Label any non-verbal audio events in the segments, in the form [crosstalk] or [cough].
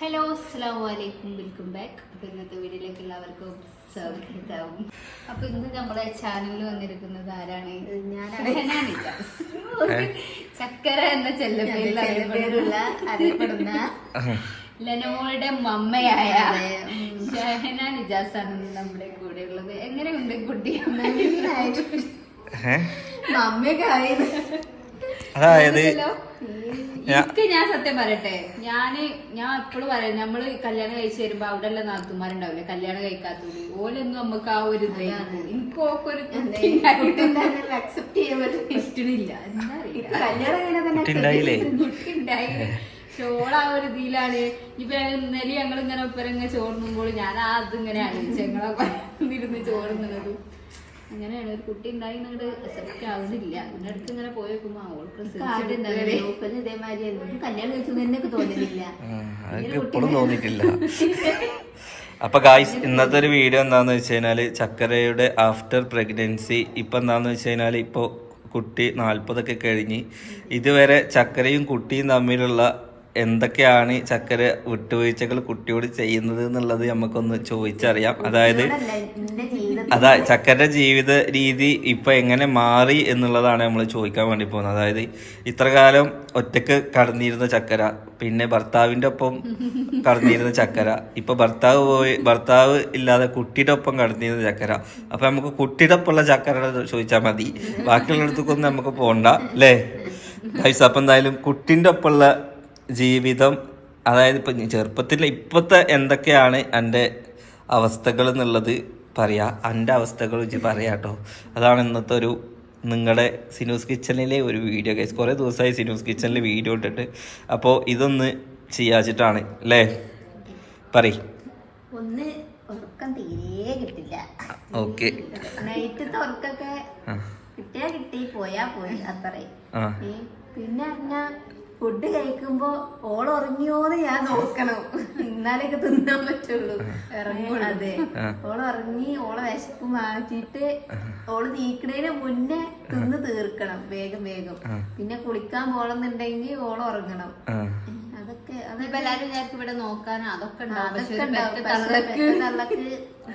Hello അസ്സാം വലൈക്കും welcome back അപ്പോൾ ഇന്നത്തെ വീഡിയോയിലേക്ക് എല്ലാവർക്കും സ്വാഗതം. അപ്പോൾ ഇന്ന് നമ്മുടെ ചാനലിൽ വന്നിരിക്കുന്നത് ആരാണ്? ഞാനാണ്. ചക്കര എന്ന ചെല്ലപ്പേരിൽ അറിയപ്പെടുന്ന ലനമോളുടെ മമ്മയായ. ഷഹന നിജാസ് ആണ് നമ്മുടെ കൂടെ ഉള്ളത്. എങ്ങനെയുണ്ട് കുട്ടി? മമ്മയൊക്കെ മമ്മിയൊക്കെ ആയത് അതായത് എനിക്ക് ഞാൻ സത്യം പറയട്ടെ ഞാൻ ഞാൻ എപ്പോഴും പറയാം നമ്മൾ കല്യാണം കഴിച്ചു വരുമ്പോ അവിടെ ഉള്ള നാത്തുമാരുണ്ടാവില്ലേ കല്യാണം കഴിക്കാത്തവര്. ഓലൊന്നും നമുക്ക് ആ ഒരു എനിക്ക് ഓക്കൊരു അക്സെപ്റ്റ് ചെയ്യാൻ എന്താ അറിയില്ല. ആ ഒരു ഇതിലാണ്. ഇപ്പൊ ഇന്നലെ ഞങ്ങൾ ഇങ്ങനെ ഒപ്പരങ്ങ ചോറുന്നുമ്പോൾ ഞാൻ ആ അതിങ്ങനെ ആലോചിച്ചു ഞങ്ങളെ [laughs] ഇരുന്ന് ചോറുന്നത് അങ്ങനെയാണ്. ഒരു കുട്ടി ഉണ്ടായി അങ്ങോട്ട് അക്സെപ്റ്റ് ആവുന്നില്ല. അതിന്റെ അടുത്ത് ഇങ്ങനെ പോയി ഇതേമാതിരി എനിക്ക് കല്യാണം കഴിച്ചു എന്നൊക്കെ തോന്നിയിട്ടില്ല. അപ്പൊ ഗായ്സ് ഇന്നത്തെ ഒരു വീഡിയോ എന്താന്ന് വെച്ച് കഴിഞ്ഞാൽ ചക്കരയുടെ ആഫ്റ്റർ പ്രഗ്നൻസി ഇപ്പൊ എന്താന്ന് വെച്ച് കഴിഞ്ഞാൽ ഇപ്പൊ കുട്ടി നാൽപ്പതൊക്കെ കഴിഞ്ഞ്. ഇതുവരെ ചക്കരയും കുട്ടിയും തമ്മിലുള്ള എന്തൊക്കെയാണ് ചക്കര വിട്ടുവീഴ്ചകൾ കുട്ടിയോട് ചെയ്യുന്നത് എന്നുള്ളത് നമുക്കൊന്ന് ചോദിച്ചറിയാം. അതായത് അതാ ചക്കരന്റെ ജീവിത രീതി ഇപ്പൊ എങ്ങനെ മാറി എന്നുള്ളതാണ് നമ്മൾ ചോദിക്കാൻ വേണ്ടി പോകുന്നത്. അതായത് ഇത്ര കാലം ഒറ്റയ്ക്ക് കടന്നിരുന്ന ചക്കര പിന്നെ ഭർത്താവിന്റെ ഒപ്പം കടന്നിരുന്ന ചക്കര ഇപ്പൊ ഭർത്താവ് പോയി ഭർത്താവ് ഇല്ലാതെ കുട്ടിയുടെ ഒപ്പം കടന്നിരുന്ന ചക്കര. അപ്പൊ നമുക്ക് കുട്ടിയുടെ ഒപ്പമുള്ള ചക്കര ചോദിച്ചാൽ മതി. ബാക്കിയുള്ളിടത്തേക്കൊന്നും നമുക്ക് പോണ്ട അല്ലേ? അപ്പൊ എന്തായാലും കുട്ടിന്റെ ഒപ്പമുള്ള ജീവിതം അതായത് ഇപ്പം ചെറുപ്പത്തിൽ ഇപ്പോഴത്തെ എന്തൊക്കെയാണ് എന്റെ അവസ്ഥകൾ എന്നുള്ളത് പറയാ. എന്റെ അവസ്ഥകൾ വെച്ച് പറയാം കേട്ടോ അതാണ് ഇന്നത്തെ ഒരു നിങ്ങളുടെ സിനൂസ് കിച്ചണിലെ ഒരു വീഡിയോ കേസ് കുറേ ദിവസമായി സിനൂസ് കിച്ചണിൽ വീഡിയോ ഇട്ടിട്ട്. അപ്പോൾ ഇതൊന്ന് ചെയ്യാച്ചിട്ടാണ് അല്ലേ പറയ്. ഒന്ന് ഉറക്കം തീരെ കിട്ടില്ല. ഓക്കെ. നൈറ്റത്തെ ഉറക്കൊക്കെ കിട്ടിയാ കിട്ടി പോയാ പോയി അത്രേ പിന്നെ ഫുഡ് കഴിക്കുമ്പോ ഓൾ ഉറങ്ങിയോന്ന് ഞാൻ നോക്കണം. എന്നാലൊക്കെ തിന്നാൻ പറ്റുള്ളൂ. ഇറങ്ങും അതെ. ഓൾ ഓൾ ഉറങ്ങി ഓളെ വിശപ്പ് മാറ്റിയിട്ട് ഓൾ നീക്കണേന് മുന്നേ തിന്ന് തീർക്കണം വേഗം വേഗം. പിന്നെ കുളിക്കാൻ പോണെന്നുണ്ടെങ്കിൽ ഓൾ ഉറങ്ങണം. അതൊക്കെ ഇപ്പൊ എല്ലാരും വിചാരിക്കും ഇവിടെ നോക്കാനോ അതൊക്കെ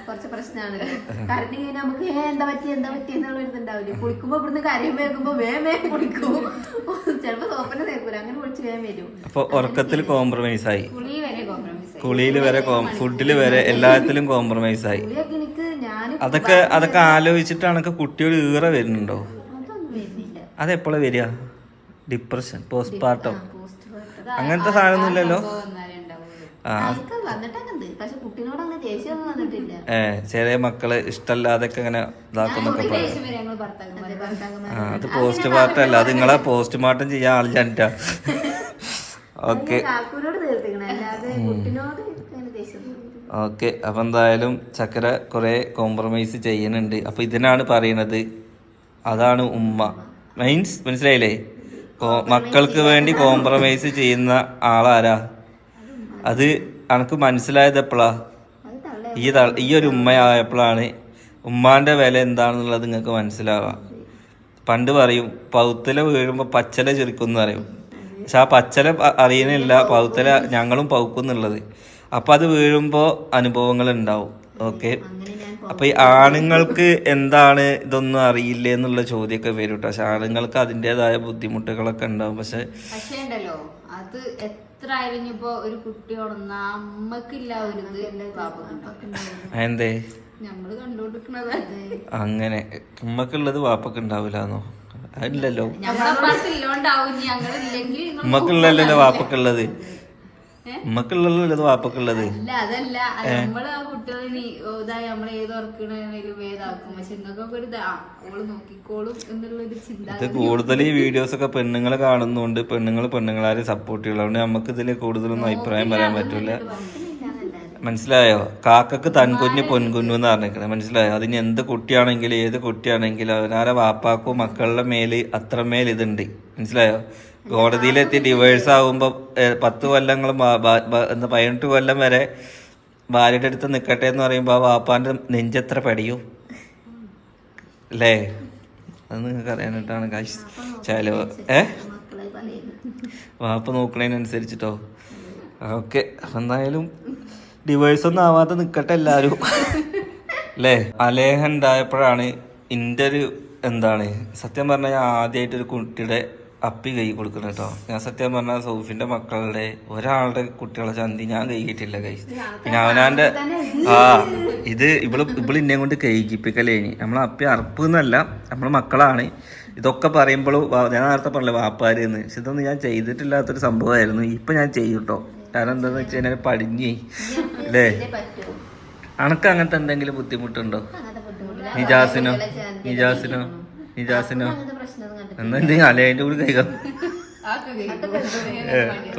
കുറച്ച് പ്രശ്നമാണ്. [laughs] കറണ്ട് കഴിഞ്ഞാൽ നമുക്ക് ഏ എന്താ പറ്റി? എന്താ പറ്റി? എന്നുള്ള ഇതുണ്ടാവില്ല? കുളിക്കുമ്പോ ഇവിടുന്ന് കരയും വേകുമ്പോ വേം വേഗം കുളിക്കും. [laughs] ചിലപ്പോ സോപ്പന്നെ തേക്കൂല. അങ്ങനെ കുളിച്ച് വേം വരും. അപ്പോൾ ഉറക്കത്തിൽ കോംപ്രമൈസ് ആയി. കുളി വരെ കോംപ്രമൈസ് കുളിയിൽ വരെ ഫുഡിൽ വരെ എല്ലാത്തിലും കോംപ്രമൈസ് ആയി. കുളിയൊക്കെ എനിക്ക് ഞാൻ അതൊക്കെ അതൊക്കെ ആലോചിച്ചിട്ടാണ് കുട്ടിയോട് ഈറ വരുന്നുണ്ടോ? അതെപ്പോഴാണ് വരിക? ഡിപ്രഷൻ പോസ്റ്റ്പാർട്ടം പോസ്റ്റ് അങ്ങനത്തെ സാധനമൊന്നും ഇല്ലല്ലോ ഏ ചെറിയ മക്കൾ ഇഷ്ടല്ലാതൊക്കെ ഇങ്ങനെ ഇതാക്കുന്നൊക്കെ പറയും. അത് പോസ്റ്റ് മാർട്ടം അല്ല അത് നിങ്ങളെ പോസ്റ്റ് മാർട്ടം ചെയ്യാൻ ആളില്ല ഓക്കെ. ഓക്കെ അപ്പൊ എന്തായാലും ചക്കര കുറെ കോംപ്രമൈസ് ചെയ്യുന്നുണ്ട്. അപ്പൊ ഇതിനാണ് പറയണത്. അതാണ് ഉമ്മ. മീൻസ് മനസ്സിലായില്ലേ? മക്കൾക്ക് വേണ്ടി കോംപ്രമൈസ് ചെയ്യുന്ന ആളാരാ? അത് എനക്ക് മനസ്സിലായത് എപ്പോഴാ ഈ ഈ ഒരു ഉമ്മയായപ്പോഴാണ് ഉമ്മാന്റെ വില എന്താണെന്നുള്ളത് നിങ്ങൾക്ക് മനസ്സിലാവാം. പണ്ട് പറയും പൗത്തല വീഴുമ്പോൾ പച്ചല ചെറുക്കും പറയും. പക്ഷെ ആ പച്ചല അറിയണില്ല പൗത്തല ഞങ്ങളും പൗക്കുന്നുള്ളത് അപ്പൊ അത് വീഴുമ്പോൾ അനുഭവങ്ങൾ ഉണ്ടാവും. ഓക്കെ? അപ്പൊ ഈ ആണുങ്ങൾക്ക് എന്താണ് ഇതൊന്നും അറിയില്ല എന്നുള്ള ചോദ്യമൊക്കെ വരും കേട്ടോ പക്ഷെ ആണുങ്ങൾക്ക് അതിന്റെതായ ബുദ്ധിമുട്ടുകളൊക്കെ ഉണ്ടാവും. പക്ഷെ പക്ഷേ ഉണ്ടല്ലോ അത് എത്ര ആയാലും ഇപ്പൊ ഒരു കുട്ടി ഉണർന്ന അമ്മക്കില്ല ഒരു എന്തേ നമ്മൾ കണ്ടുകൊണ്ടിരിക്കണത് അങ്ങനെ. ഉമ്മക്കുള്ളത് വാപ്പക്ക് ഉണ്ടാവില്ലെന്നോ? അതില്ലല്ലോ. ഉമ്മക്കുള്ളല്ലോ വാപ്പക്കുള്ളത്? ഉമ്മക്കുള്ളത് വാപ്പക്കുള്ളത്? അല്ല അതല്ല. അത് നമ്മൾ ആ കുട്ടികളെ ഇതായി നമ്മളെ ഏത് ഉറക്കണേലും ഏതാക്കും പക്ഷെ നിങ്ങൾക്കൊക്കെ ഒരു ഓൾ നോക്കിക്കോളും എന്നുള്ള ഒരു ചിന്ത ഇത് കൂടുതൽ ഈ വീഡിയോസ് ഒക്കെ പെണ്ണുങ്ങൾ കാണുന്നോണ്ട് പെണ്ണുങ്ങൾ പെണ്ണുങ്ങളാരെ സപ്പോർട്ട് ചെയ്യുള്ളതുകൊണ്ട് നമുക്ക് ഇതിൽ കൂടുതലൊന്നും അഭിപ്രായം പറയാൻ പറ്റൂല. മനസ്സിലായോ? കാക്കക്ക് തൻകുഞ്ഞ് പൊൻകുഞ്ഞു എന്ന് പറഞ്ഞിരിക്കുന്നത് മനസ്സിലായോ? അതിന് എന്ത് കുട്ടിയാണെങ്കിലും ഏത് കുട്ടിയാണെങ്കിലും അവനാരെ വാപ്പാക്കോ മക്കളുടെ മേൽ അത്രമേൽ ഇതുണ്ട്. മനസ്സിലായോ? കോടതിയിലെത്തി ഡിവേഴ്സ് ആകുമ്പോൾ പത്ത് കൊല്ലങ്ങളും എന്താ പതിനെട്ട് കൊല്ലം വരെ ഭാര്യയുടെ അടുത്ത് നിൽക്കട്ടെ എന്ന് പറയുമ്പോൾ ആ വാപ്പാന്റെ നെഞ്ചെത്ര പടിയും? അല്ലേ? അത് നിങ്ങൾക്ക് അറിയാനായിട്ടാണ് കാശ് ചാലോ ഏ? വാപ്പ നോക്കണതിനനുസരിച്ചിട്ടോ. ഓക്കെ എന്തായാലും ഡിവേഴ്സ് ഒന്നും ആവാതെ നിൽക്കട്ടെ എല്ലാരും. അല്ലേ? അലേഹ ഉണ്ടായപ്പോഴാണ് എന്റെ ഒരു എന്താണ് സത്യം പറഞ്ഞാൽ ആദ്യമായിട്ടൊരു കുട്ടിയുടെ അപ്പി കൈ കൊടുക്കണം കേട്ടോ. ഞാൻ സത്യം പറഞ്ഞാൽ സൗഫിന്റെ മക്കളുടെ ഒരാളുടെ കുട്ടികളെ ചന്തി ഞാൻ കൈകിട്ടില്ല കൈ പിന്നെ അവനാന്റെ ആ ഇത് ഇവൾ ഇവൾ ഇന്നെ കൊണ്ട് കൈകിപ്പിക്കലേനി നമ്മളെ അപ്പി അറപ്പ് എന്നല്ല നമ്മളെ മക്കളാണ്. ഇതൊക്കെ പറയുമ്പോൾ ഞാൻ നേരത്തെ പറഞ്ഞില്ല വാപ്പാര് എന്ന് പക്ഷെ ഇതൊന്നും ഞാൻ ചെയ്തിട്ടില്ലാത്തൊരു സംഭവമായിരുന്നു. ഇപ്പൊ ഞാൻ ചെയ്യും കേട്ടോ കാരണം എന്താന്ന് വെച്ച് കഴിഞ്ഞാൽ പടിഞ്ഞി. അല്ലേ അനക്ക് അങ്ങനത്തെ എന്തെങ്കിലും ബുദ്ധിമുട്ടുണ്ടോ? നിജാസിനോ? നിജാസിനോ? നിജാസിനോ എന്നാ എന്തെങ്കിലും അലേന്റെ കൂടെ കഴിക്കാം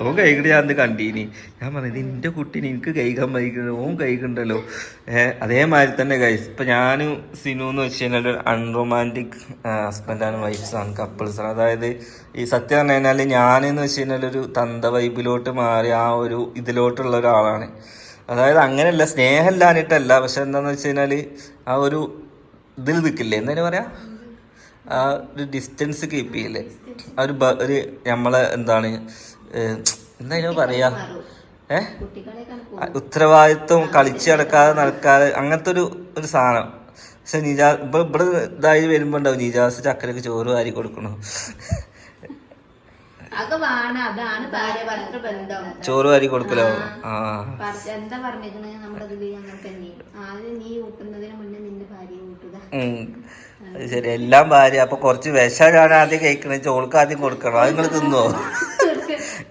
ഓൻ കഴിക്കണ ഞാൻ കണ്ടീനി. ഞാൻ പറഞ്ഞത് എന്റെ എന്റെ കുട്ടീനെ എനിക്ക് കഴിക്കാൻ വൈകുന്നത് ഓൻ കഴിക്കണ്ടല്ലോ ഏഹ് അതേമാതിരി തന്നെ കഴിച്ചു ഇപ്പൊ ഞാനും സിനു എന്ന് വെച്ച് കഴിഞ്ഞാൽ ഒരു അൺറൊമാന്റിക് ഹസ്ബൻഡാണ് ആൻഡ് വൈഫ്സ് ആണ് കപ്പിൾസ് ആണ്. അതായത് ഈ സത്യം പറഞ്ഞു കഴിഞ്ഞാൽ ഞാനെന്ന് വെച്ച് കഴിഞ്ഞാൽ ഒരു തന്ത വൈബിലോട്ട് മാറി ആ ഒരു ഇതിലോട്ടുള്ള ഒരാളാണ്. അതായത് അങ്ങനെയല്ല സ്നേഹമില്ലാഞ്ഞിട്ടല്ല പക്ഷെ എന്താന്ന് വെച്ച് കഴിഞ്ഞാൽ ആ ഒരു ഇതിൽ നിൽക്കില്ലേ? എന്തായാലും പറയാ? ആ ഒരു ഡിസ്റ്റൻസ് കീപ്പ് ചെയ്യില്ലേ? ആ ഒരു ഒരു നമ്മളെ എന്താണ് എന്താ പറയാ? ഏ? ഉത്തരവാദിത്വം കളിച്ച് നടക്കാതെ നടക്കാതെ അങ്ങനത്തെ ഒരു ഒരു സാധനം. പക്ഷെ നിജാ ഇപ്പൊ ഇവിടെ ഇതായി വരുമ്പോ ഉണ്ടാവും നിജാസ് ചക്കരക്ക് ചോറ് വാരി കൊടുക്കണു. ചോറ് വാരി കൊടുക്കലോ? ആ. എന്താ പറഞ്ഞിരിക്കണേ നമ്മുടെ നീ ഊട്ടുന്നതിന് മുന്നേ നിന്റെ ഭാര്യ ഊട്ടുക. ശരി. എല്ലാം ഭാര്യ. അപ്പൊ കുറച്ച് വിഷ ആദ്യം കഴിക്കണ ചോൾക്ക് ആദ്യം കൊടുക്കണം. അത് നിങ്ങൾ തിന്നോ?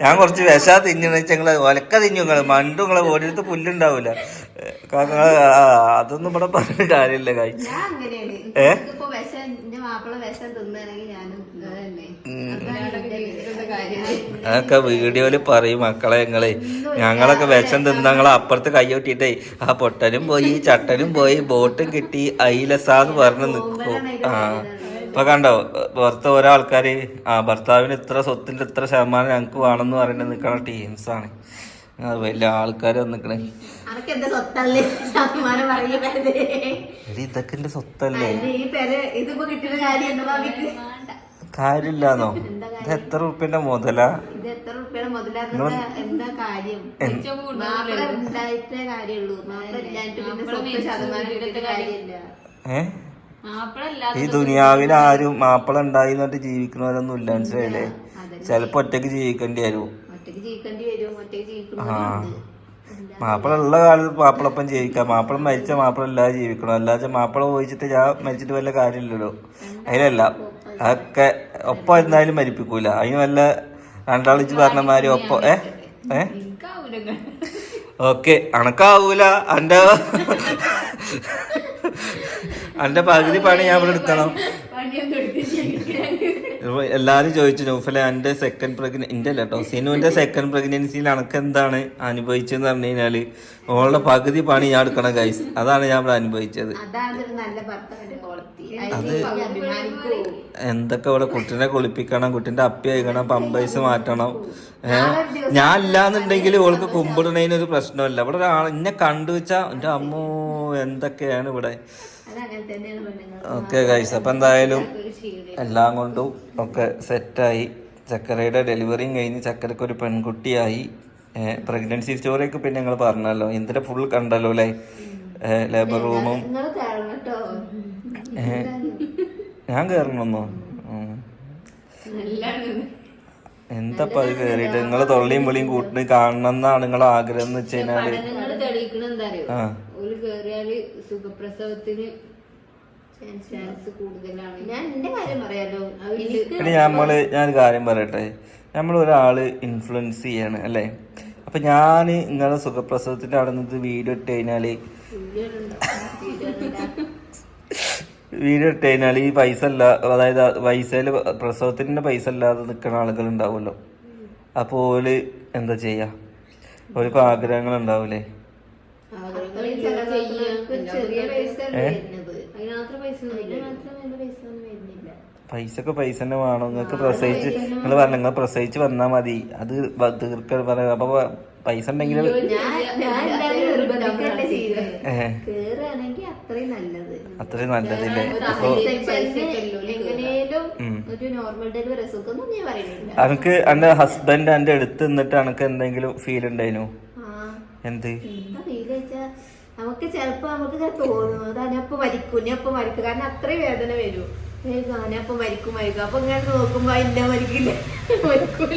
ഞാൻ കുറച്ച് വിഷ തിന്നണ ഞങ്ങൾ ഒലക്ക തിന്നു നിങ്ങൾ. മണ്ടു നിങ്ങളെ ഓടിയെടുത്ത് പുല്ലുണ്ടാവൂല. കാരണം അതൊന്നും ഇവിടെ പറഞ്ഞ കാര്യമില്ല ഏ? അതൊക്കെ വീഡിയോയിൽ പറയും മക്കളെ ഞങ്ങളെ ഞങ്ങളൊക്കെ വിഷം തിന്ന ഞങ്ങളെ അപ്പുറത്ത് കൈയൊട്ടിട്ടേ ആ പൊട്ടനും പോയി ചട്ടനും പോയി ബോട്ടും കിട്ടി അയിലസാന്ന് പറഞ്ഞ് നിൽക്കും ആ. ഇപ്പൊ കണ്ടോ പുറത്ത് ഓരോ ആൾക്കാര് ആ ഭർത്താവിന് ഇത്ര സ്വത്തിന്റെ ഇത്ര ശതമാനം ഞങ്ങക്ക് വേണമെന്ന് പറയുന്നത് നിൽക്കണ ടീംസാണ് വലിയ ആൾക്കാർ വന്നിക്കണേ. ഇതൊക്കെ എന്റെ സ്വത്തല്ലേ? ഈ പേര് ഇതിപ്പോ കിട്ടുന്ന കാര്യം എന്താ ഭാവിക്ക്? കാര്യമില്ലാന്നോ? ഇത് എത്ര റുപ്യന്റെ മുതലാ? ഇത് എത്ര റുപ്യാണ് മുതലാകുന്നത് എന്താ കാര്യം? മാപ്പിള ഉണ്ടായിട്ടേ കാര്യമുള്ളൂ. മാപ്പിള ഇല്ലാണ്ട് പിന്നെ സ്വത്ത് ശതമാനം കിട്ടിയിട്ട് കാര്യമില്ല. ഏ? ഈ ദുനിയാവിൽ ആരും മാപ്പിള ഉണ്ടായി എന്നിട്ട് ജീവിക്കണവരൊന്നും ഇല്ല മനസ്സിലായില്ലേ? ചിലപ്പോ ഒറ്റയ്ക്ക് ജീവിക്കേണ്ടി വരും. മാപ്പിള ഉള്ള കാലത്ത് മാപ്പിളപ്പം ജീവിക്കാം. മാപ്പിള മരിച്ച മാപ്പിള ഇല്ലാതെ ജീവിക്കണം. അല്ലാതെ മാപ്പിള പോയിച്ചിട്ട് ഞാൻ മരിച്ചിട്ട് വല്ല കാര്യമില്ലല്ലോ. അതിലല്ല. അതൊക്കെ ഒപ്പം എന്തായാലും മരിപ്പിക്കൂല. അതിന് വല്ല രണ്ടാളിച്ച് പറഞ്ഞ മാതിരി ഒപ്പം ഏ? ഏ? ഓക്കെ. അണക്കാവൂല എന്റെ എന്റെ പകുതി പണി ഞാൻ ഇവിടെ എടുക്കണം. എല്ലാരും ചോദിച്ചു നൗഫല എന്റെ സെക്കൻഡ് പ്രഗ്ന എന്റെ അല്ല കേട്ടോ സിനുവിന്റെ സെക്കൻഡ് പ്രഗ്നൻസിയിൽ അനക്ക് എന്താണ് അനുഭവിച്ചെന്ന് പറഞ്ഞു കഴിഞ്ഞാൽ ഓളുടെ പകുതി പണി ഞാൻ എടുക്കണം ഗൈസ് അതാണ് ഞാൻ ഇവിടെ അനുഭവിച്ചത്. അത് എന്തൊക്കെ ഇവിടെ കുട്ടിനെ കുളിപ്പിക്കണം കുട്ടിന്റെ അപ്പി അയക്കണം പമ്പേഴ്സ് മാറ്റണം. ഏഹ് ഞാൻ ഇല്ലാന്നുണ്ടെങ്കിൽ ഓൾക്ക് കുമ്പിടണേനൊരു ഒരു പ്രശ്നമില്ല. ഇവിടെ ഒരാൾ എന്നെ കണ്ടു വെച്ചാ എന്റെ അമ്മോ എന്തൊക്കെയാണ് ഇവിടെ? ഓക്കെ ഗൈസ് അപ്പൊ എന്തായാലും എല്ലാം കൊണ്ടും ഒക്കെ സെറ്റായി. ചക്കരയുടെ ഡെലിവറിയും കഴിഞ്ഞ് ചക്കരക്ക് ഒരു പെൺകുട്ടിയായി. പ്രഗ്നൻസി സ്റ്റോറിയൊക്കെ പിന്നെ ഞങ്ങൾ പറഞ്ഞല്ലോ. ഇന്ദിര ഫുൾ കണ്ടല്ലോ അല്ലേ? ലേബർ റൂമും ഞാൻ കയറണമെന്നോ ഉം. എന്താ അത് കയറിയിട്ട് നിങ്ങൾ തൊള്ളിയും വിളിയും കൂട്ടിന് കാണണം എന്നാണ് നിങ്ങളെ ആഗ്രഹം എന്ന് വെച്ച് കഴിഞ്ഞാൽ. ആ. സുഖപ്രസവത്തിന് ചാൻസ് കൂടുതലാണ്. ഞാൻ എന്റെ കാര്യം പറയാലോ. പിന്നെ നമ്മൾ ഞാനൊരു കാര്യം പറയട്ടെ? നമ്മൾ ഒരാൾ ഇൻഫ്ലുവൻസ് ചെയ്യാണ് അല്ലേ? അപ്പൊ ഞാൻ ഇങ്ങനെ സുഖപ്രസവത്തിന്റെ അവിടെ നിന്ന് വീഡിയോ ഇട്ട് കഴിഞ്ഞാൽ വീഡിയോ ഇട്ട് കഴിഞ്ഞാൽ ഈ പൈസ അല്ല അതായത് പൈസയിൽ പ്രസവത്തിന്റെ പൈസ അല്ലാതെ നിൽക്കുന്ന ആളുകൾ ഉണ്ടാവുമല്ലോ അപ്പോൾ ഓൽ എന്താ ചെയ്യാ? ഓർക്ക് ആഗ്രഹങ്ങൾ ഉണ്ടാവൂലേ ചിലവർക്ക് ചെറിയ പൈസ വരുന്നത് അതിനാത്ര പൈസ അതിന് മാത്രം വലിയ പൈസ ഒന്നും വരുന്നില്ല ഒക്കെ പൈസ തന്നെ വേണം. നിങ്ങൾക്ക് പ്രസവിച്ച് നിങ്ങൾ പറഞ്ഞു നിങ്ങൾ പ്രസവിച്ച് വന്നാൽ മതി. അത് തീർക്ക പറയാം. അപ്പൊ പൈസ ഉണ്ടെങ്കിൽ അത്രയും നല്ലത്. അത്രയും നല്ലതില്ലേ? പൈസ പറയുന്നില്ല. അനക്ക് എന്റെ ഹസ്ബൻഡ് എന്റെ അടുത്ത് നിന്നിട്ട് അനക്ക് എന്തെങ്കിലും ഫീൽ ഉണ്ടായിരുന്നു ആ. എന്ത്? ഫീൽ വെച്ചാ നമുക്ക് ചിലപ്പോ നമുക്ക് തോന്നുന്നു തോന്നും. അതാണ് അപ്പൊ മരിക്കും. ഞാൻ അപ്പൊ മരിക്കും. കാരണം അത്രയും വേദന വരും. വേഗം ഞാൻ അപ്പൊ മരിക്കും മരിക്കും. അപ്പൊ ഇങ്ങനെ നോക്കുമ്പോ ഇല്ല മരിക്കില്ല. മരിക്കൂല.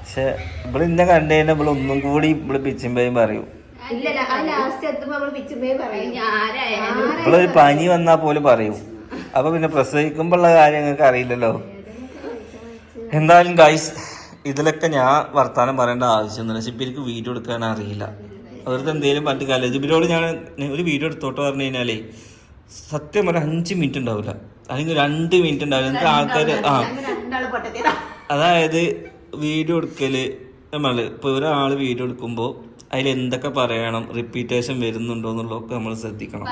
പക്ഷെ ഇവിടെ ഇന്നെ കണ്ടുകഴിഞ്ഞാൽ ഇവിടെ ഒന്നും കൂടി ഇവിടെ പിച്ചിമ്പയും പറയും. ഇല്ല ആ ലാസ്റ്റ് എത്തുമ്പോ നമ്മൾ പിച്ചുമ്പേ പറയും. ആരായാലും. ഇവിടെ ഒരു പനി വന്നാ പോലും പറയും. അപ്പൊ പിന്നെ പ്രസവിക്കുമ്പോഴുള്ള കാര്യം നിങ്ങൾക്ക് അറിയില്ലല്ലോ. എന്തായാലും ഗൈസ് ഇതിലൊക്കെ ഞാൻ വർത്താനം പറയേണ്ട ആവശ്യമൊന്നുമില്ല. ഷിബിരിക്ക് വീഡിയോ എടുക്കാൻ അറിയില്ല. അവർക്ക് എന്തെങ്കിലും പറ്റി കാലേജ് ജിബിനോട് ഞാൻ ഒരു വീഡിയോ എടുത്തോട്ട് പറഞ്ഞു കഴിഞ്ഞാലേ സത്യം ഒരു അഞ്ച് മിനിറ്റ് ഉണ്ടാവില്ല അല്ലെങ്കിൽ രണ്ട് മിനിറ്റ് ഉണ്ടാവില്ല. എന്നിട്ട് ആൾക്കാർ ആ. അതായത് വീഡിയോ എടുക്കൽ നമ്മൾ ഇപ്പൊ ഒരാൾ വീഡിയോ എടുക്കുമ്പോ അതിൽ എന്തൊക്കെ പറയണം റിപ്പീറ്റേഷൻ വരുന്നുണ്ടോ എന്നുള്ളതൊക്കെ നമ്മൾ ശ്രദ്ധിക്കണം.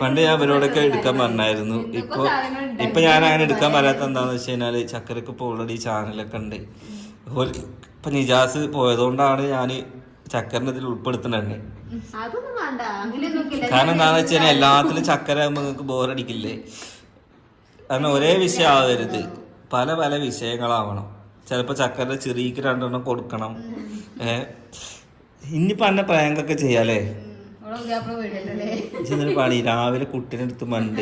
പണ്ട് ഞാൻ അവരോടൊക്കെ എടുക്കാൻ പറഞ്ഞായിരുന്നു. ഇപ്പൊ ഇപ്പൊ ഞാൻ അങ്ങനെ എടുക്കാൻ പറയാത്ത എന്താന്ന് വെച്ച് കഴിഞ്ഞാൽ ചക്കരക്ക് ഇപ്പൊ ഓൾറെഡി ചാനലൊക്കെ ഉണ്ട്. ഇപ്പൊ നിജാസ് പോയതുകൊണ്ടാണ് ഞാൻ ഇതിൽ അങ്ങനെയൊന്നും ഇല്ല കാരണം എന്താന്ന് വെച്ച് കഴിഞ്ഞാൽ എല്ലാത്തിലും ചക്കര നിങ്ങൾക്ക് ബോറടിക്കില്ലേ കാരണം ഒരേ വിഷയം ആവരുത്. പല പല വിഷയങ്ങളാവണം. ചിലപ്പോ ചക്കര ചെറിയക്ക് രണ്ടെണ്ണം കൊടുക്കണം. ഏ ഇനിയിപ്പോ അന്നെ പ്രാങ്കൊക്കെ ചെയ്യാലേ ചെന്നൊരു പണി? രാവിലെ കുട്ടീനെ എടുത്ത് മണ്ട്.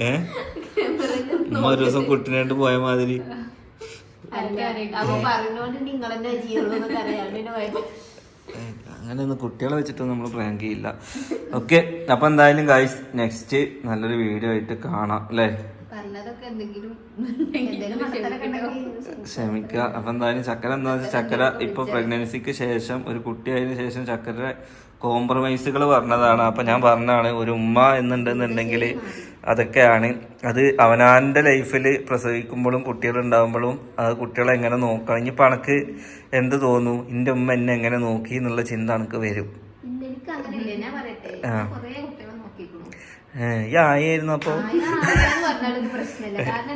ഏഹ്? ഒരു ദിവസം കുട്ടീനെ പോയ മാതിരി. അപ്പൊ പറഞ്ഞോണ്ട് നിങ്ങൾ തന്നെ ചെയ്യുള്ളൂ എന്നൊക്കെ അറിയാം. പിന്നെ കുഴപ്പം ഏ, അങ്ങനെയൊന്നും കുട്ടികളെ വെച്ചിട്ടൊന്നും നമ്മൾ പ്രാങ്ക് ചെയ്യില്ല. ഓക്കെ അപ്പൊ എന്തായാലും ഗൈസ് നെക്സ്റ്റ് നല്ലൊരു വീഡിയോ ആയിട്ട് കാണാം അല്ലേ? ക്ഷമിക്കുക. അപ്പൊ എന്തായാലും ചക്കര എന്താ വെച്ചാൽ ചക്കര ഇപ്പൊ പ്രഗ്നൻസിക്ക് ശേഷം ഒരു കുട്ടിയായതിനു ശേഷം ചക്കര കോംപ്രമൈസുകൾ പറഞ്ഞതാണ്. അപ്പൊ ഞാൻ പറഞ്ഞതാണ് ഒരു ഉമ്മ എന്നുണ്ടെന്നുണ്ടെങ്കിൽ അതൊക്കെയാണ്. അത് അവനാന്റെ ലൈഫിൽ പ്രസവിക്കുമ്പോഴും കുട്ടികളുണ്ടാകുമ്പോഴും അത് കുട്ടികളെ എങ്ങനെ നോക്കണം? ഇനിയിപ്പോൾ അനക്ക് എന്ത് തോന്നു? എന്റെ ഉമ്മ എന്നെ എങ്ങനെ നോക്കി എന്നുള്ള ചിന്ത എനിക്ക് വരും. എനിക്ക് ഏഹ് ഈ ആയിരുന്നു അപ്പോൾ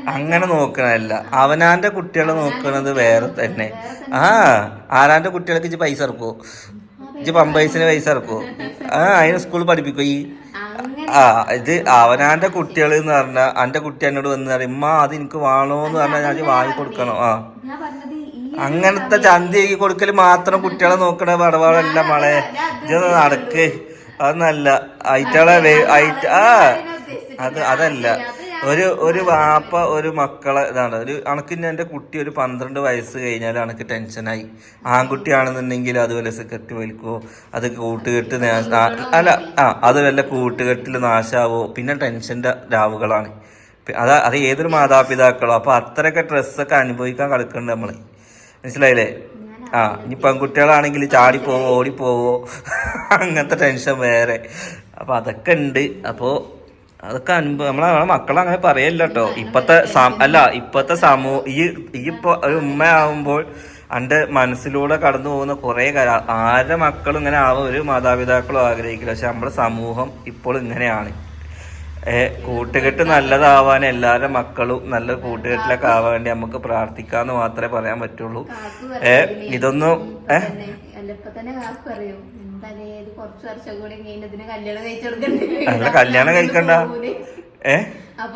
അങ്ങനെ നോക്കണല്ല അവനാന്റെ കുട്ടികളെ നോക്കണത് വേറെ തന്നെ. ആ ആരാന്റെ കുട്ടികൾക്ക് ഇജ്ജ് പൈസ ഇറക്കുവോ ഇജ്ജ് പമ്പൈസിന് പൈസ ഇറക്കുവോ ആ അതിന് സ്കൂളിൽ പഠിപ്പിക്കോ ഈ ആ ഇത് അവനാന്റെ കുട്ടികൾ എന്ന് പറഞ്ഞാൽ അന്റെ കുട്ടി എന്നോട് വന്ന് പറയും ഇമ്മ അത് എനിക്ക് വാണോന്ന് പറഞ്ഞാൽ ഞാൻ വാങ്ങി കൊടുക്കണോ. ആ. അങ്ങനത്തെ ചന്തയാക്കി കൊടുക്കൽ മാത്രം കുട്ടികളെ നോക്കണ പടവാളല്ല മളെ. ഇതൊന്ന് നടക്ക്. അതൊന്നല്ല നല്ല ഐറ്റളെ ആ. അത് അതല്ല. ഒരു ഒരു വാപ്പ ഒരു മക്കളെ ഇതാണ്. ഒരു അണക്കിന് എന്റെ കുട്ടി ഒരു പന്ത്രണ്ട് വയസ്സ് കഴിഞ്ഞാൽ അണക്ക് ടെൻഷനായി. ആൺകുട്ടിയാണെന്നുണ്ടെങ്കിൽ അതുപോലെ സിഗരറ്റ് വലിക്കുമോ അത് കൂട്ടുകെട്ട് അല്ല ആ അത് വല്ല കൂട്ടുകെട്ടിൽ നാശാവോ പിന്നെ ടെൻഷന്റെ രാവുകളാണ്. അത് അതാ ഏതൊരു മാതാപിതാക്കളോ? അപ്പൊ അത്രയൊക്കെ ഡ്രസ്സൊക്കെ അനുഭവിക്കാൻ കളിക്കുന്നുണ്ട് നമ്മൾ. മനസ്സിലായില്ലേ? ആ ഇനി പെൺകുട്ടികളാണെങ്കിൽ ചാടിപ്പോവോ ഓടിപ്പോവോ അങ്ങനത്തെ ടെൻഷൻ വേറെ. അപ്പോൾ അതൊക്കെ ഉണ്ട്. അപ്പോ അതൊക്കെ അനുഭവം നമ്മളെ നമ്മളെ മക്കളെ അങ്ങനെ പറയല്ല കേട്ടോ ഇപ്പത്തെ സം- അല്ല ഇപ്പത്തെ സമൂഹ ഈ ഈ ഇപ്പൊ ഒരു ഉമ്മയാവുമ്പോൾ അന്റെ മനസ്സിലൂടെ കടന്നു പോകുന്ന കുറെ കാര്യം ആരുടെ മക്കളും ഇങ്ങനെ ആവാൻ ഒരു മാതാപിതാക്കളും ആഗ്രഹിക്കില്ല. പക്ഷെ നമ്മുടെ സമൂഹം ഇപ്പോൾ ഇങ്ങനെയാണ്. കൂട്ടുകെട്ട് നല്ലതാവാൻ എല്ലാവരുടെ മക്കളും നല്ല കൂട്ടുകെട്ടിലൊക്കെ ആവാൻ വേണ്ടി നമുക്ക് പ്രാർത്ഥിക്കാന്ന് മാത്രമേ പറയാൻ പറ്റുള്ളൂ. ഏഹ് ഇതൊന്നും ഏ? കുറച്ച് വർഷം കൂടി കഴിഞ്ഞതിന് കല്യാണം കഴിച്ചു കൊടുക്കണ്ടേ? കല്യാണം കഴിക്കണ്ട. ഏ? അത്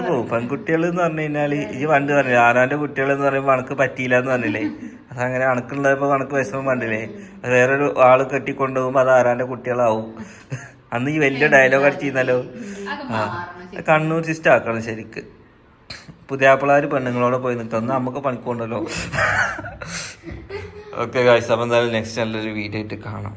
പോകും പെൺകുട്ടികൾ എന്ന് പറഞ്ഞു കഴിഞ്ഞാൽ ഈ പണ്ട് പറഞ്ഞു ആരാന്റെ കുട്ടികൾ എന്ന് പറയുമ്പോൾ അണക്ക് പറ്റിയില്ല എന്ന് പറഞ്ഞില്ലേ? അത് അങ്ങനെ അണക്കുള്ളപ്പോ അണക്ക് വിഷമം പണ്ടില്ലേ? അത് വേറൊരു ആൾ കെട്ടിക്കൊണ്ടുപോകുമ്പോ അത് ആരാന്റെ കുട്ടികളാവും? അന്ന് ഈ വലിയ ഡയലോഗ് അടിച്ചിരുന്നല്ലോ. ആ കണ്ണൂർ സിസ്റ്റം ആക്കണം ശരിക്ക്. പുതിയാപ്പിളാര് പെണ്ണുങ്ങളോടെ പോയി നിൽക്കുന്നു നമുക്ക് പണിക്കൊണ്ടല്ലോ ഓക്കെ ഗായ്സ് അപ്പം എന്തായാലും നെക്സ്റ്റ് നല്ലൊരു വീഡിയോ ആയിട്ട് കാണാം.